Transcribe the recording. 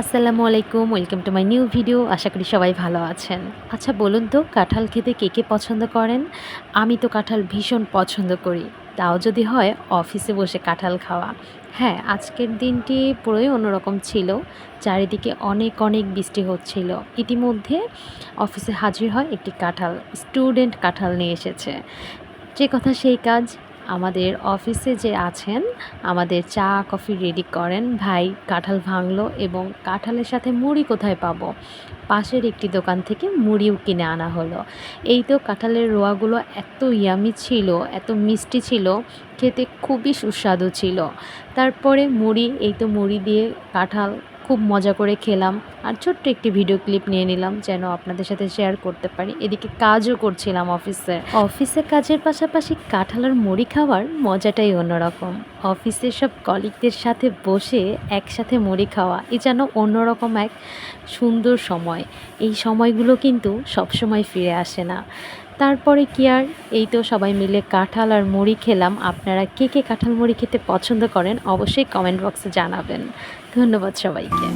আসসালামু আলাইকুম, welcome to my new video, আশা করি সবাই ভালো আছেন। আচ্ছা বলুন তো, কাঁঠাল খেতে কে কে পছন্দ করেন? আমি তো কাঁঠাল ভীষণ পছন্দ করি, তাও যদি হয়, অফিসে বসে কাঁঠাল খাওয়া। হ্যাঁ আজকের দিনটি পুরোই অন্যরকম ছিল, চারিদিকে অনেক অনেক বৃষ্টি হচ্ছিল। ইতিমধ্যে অফিসে হাজির হয় একটি কাঁঠাল, স্টুডেন্ট কাঁঠাল নিয়ে এসেছে। যে কথা সেই কাজ আমাদের অফিসে যে আছেন, আমাদের চা, কফি রেডি করেন। ভাই, কাঁঠাল ভাঙলো এবং কাঁঠালের সাথে মুড়ি কোথায় পাবো? পাশের একটি দোকান থেকে মুড়িও কিনে আনা হলো। এই তো কাঁঠালের রোয়াগুলো এত ইয়ামি ছিল, এত মিষ্টি ছিল, খেতে খুবই সুস্বাদু ছিল। তারপরে মুড়ি, এই তো মুড়ি দিয়ে কাঁঠাল খুব মজা করে খেলাম। আর ছোট্ট একটি ভিডিও ক্লিপ নিয়ে নিলাম যেন আপনাদের সাথে শেয়ার করতে পারি। এদিকে কাজও করছিলাম অফিসে অফিসে কাজের পাশাপাশি কাঁঠালের মুড়ি খাওয়ার মজাটাই অন্যরকম। অফিসের সব কলিগদের সাথে বসে একসাথে মুড়ি খাওয়া, এ যেন অন্যরকম এক সুন্দর সময়। এই সময়গুলো কিন্তু সবসময় ফিরে আসে না। তারপরে কি আর? এই তো সবাই মিলে কাঁঠাল আর মুড়ি খেলাম। আপনারা কে কে কাঁঠাল মুড়ি খেতে পছন্দ করেন অবশ্যই কমেন্ট বক্সে জানাবেন। ধন্যবাদ সবাইকে।